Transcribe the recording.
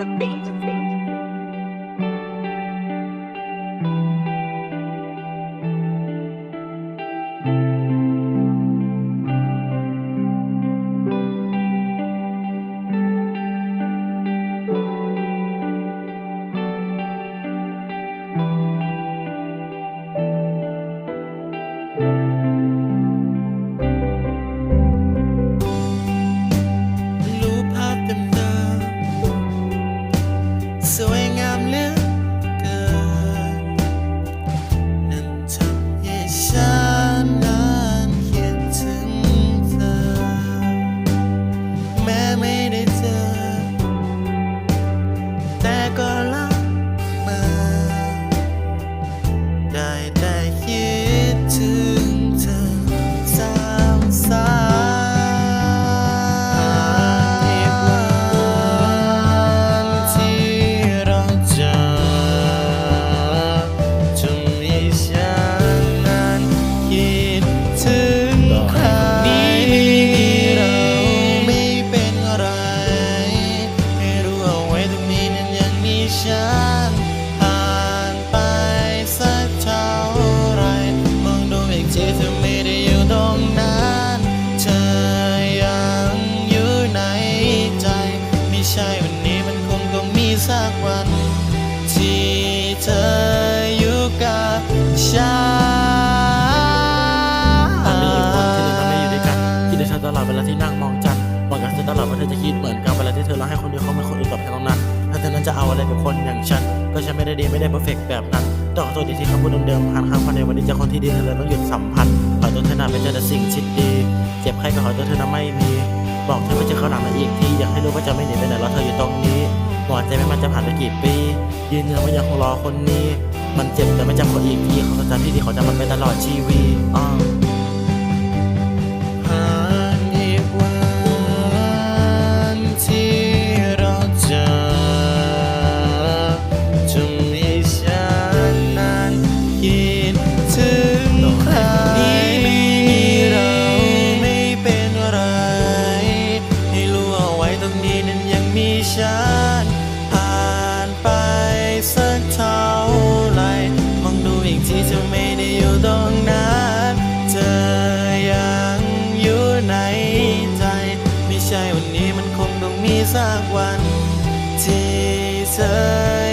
the beat. ฉันผ่านไปสักเท่าไรมองดูอีกทีเธอไม่ได้อยู่ตรงนั้นเธอยังอยู่ในใจ ไม่ใช่วันนี้มันคงต้องมีสักวัน ที่เธออยู่กับฉันอาจมีอีกคนที่ทำให้อยู่ด้วยกันคิดถึงเธอตลอดเวลาที่นั่งมองจันทร์หวังกับเธอตลอดว่าเธอจะคิดเหมือนกันเวลาที่เธอรักให้คนเดียวเขาไม่คนอื่นตอบแทนตรงนั้น ถ้าเธอนั้นจะเอาอะไรกับคนอย่างฉัน ก็ฉันไม่ได้ดีไม่ได้เพอร์เฟกแบบนั้นต้องขอโทษดีที่คำพูดเดิมๆผ่านครั้งผ่านในวันนี้จะคนที่ดีเธอเลยต้องหยุดสัมพันธ์ขอโทษเธอนะไม่เจอแต่สิ่งชิดดี เจ็บใครก็ขอโทษเธอนะไม่มี บอกเธอไม่เจอเขาหลังนะอีกทีอยากให้รู้ว่าจะไม่หนีไปไหนแล้วเธออยู่ตรงนี้หัวใจไม่มันจะผ่านไปกี่ปี ยืนยันว่ายังคงรอคนนี้ มันเจ็บแต่ไม่จำคนอีกทีเขาจะที่ดีเขาจะมันไปตลอดชีวิต ในใจ ไม่ใช่วันนี้มันคงต้องมีสักวัน ที่เธอ